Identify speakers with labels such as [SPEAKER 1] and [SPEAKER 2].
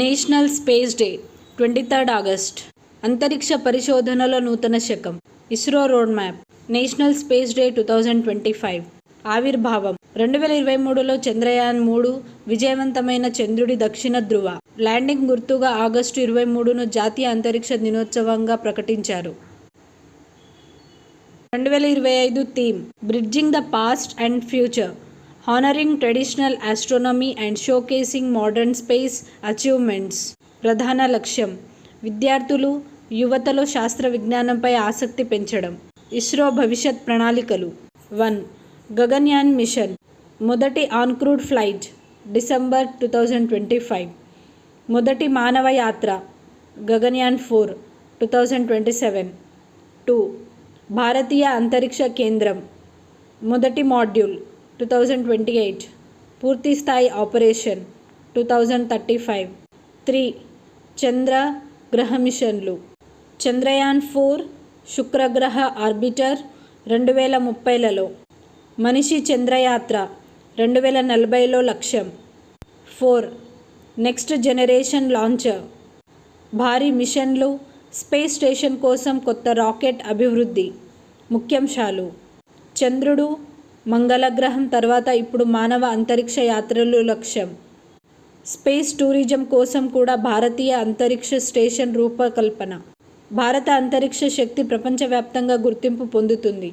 [SPEAKER 1] National space day twenty third August. అంతరిక్ష పరిశోధనల నూతన శకం ISRO road map national space day two thousand twenty five. ఆవిర్భావం రెండు వేల ఇరవై మూడులో చంద్రయాన్ మూడు విజయవంతమైన చంద్రుడి దక్షిణ ధృవ ల్యాండింగ్ గుర్తుగా ఆగస్టు ఇరవై మూడును జాతీయ అంతరిక్ష దినోత్సవంగా ప్రకటించారు. రెండు వేల ఇరవై ఐదు theme bridging the past and future. Honouring traditional astronomy and showcasing modern space achievements. ప్రధాన లక్ష్యం విద్యార్థులు యువతలో శాస్త్ర విజ్ఞానంపై ఆసక్తి పెంచడం. ఇస్రో భవిష్యత్ ప్రణాళికలు. One Gaganyaan mission. మొదటి uncrewed flight December two thousand twenty five. మొదటి మానవ యాత్ర Gaganyaan four two thousand twenty seven. Two భారతీయ అంతరిక్ష కేంద్రం. మొదటి module two thousand twenty eight పూర్తి స్థాయి operation two thousand thirty five three చంద్ర గ్రహ మిషన్లు చంద్రయాన్ ఫోర్ శుక్రగ్రహ ఆర్బిటర్ రెండు వేల ముప్పైలలో మనిషి చంద్రయాత్ర రెండు వేల నలభైలో లక్ష్యం ఫోర్ నెక్స్ట్ జనరేషన్ లాంచర్ భారీ మిషన్లు స్పేస్ స్టేషన్ కోసం కొత్త రాకెట్ అభివృద్ధి ముఖ్యాంశాలు చంద్రుడు మంగళ గ్రహం తర్వాత ఇప్పుడు మానవ అంతరిక్ష యాత్రలు లక్ష్యం. స్పేస్ టూరిజం కోసం కూడా భారతీయ అంతరిక్ష స్టేషన్ రూపకల్పన. భారత అంతరిక్ష శక్తి ప్రపంచవ్యాప్తంగా గుర్తింపు పొందుతుంది.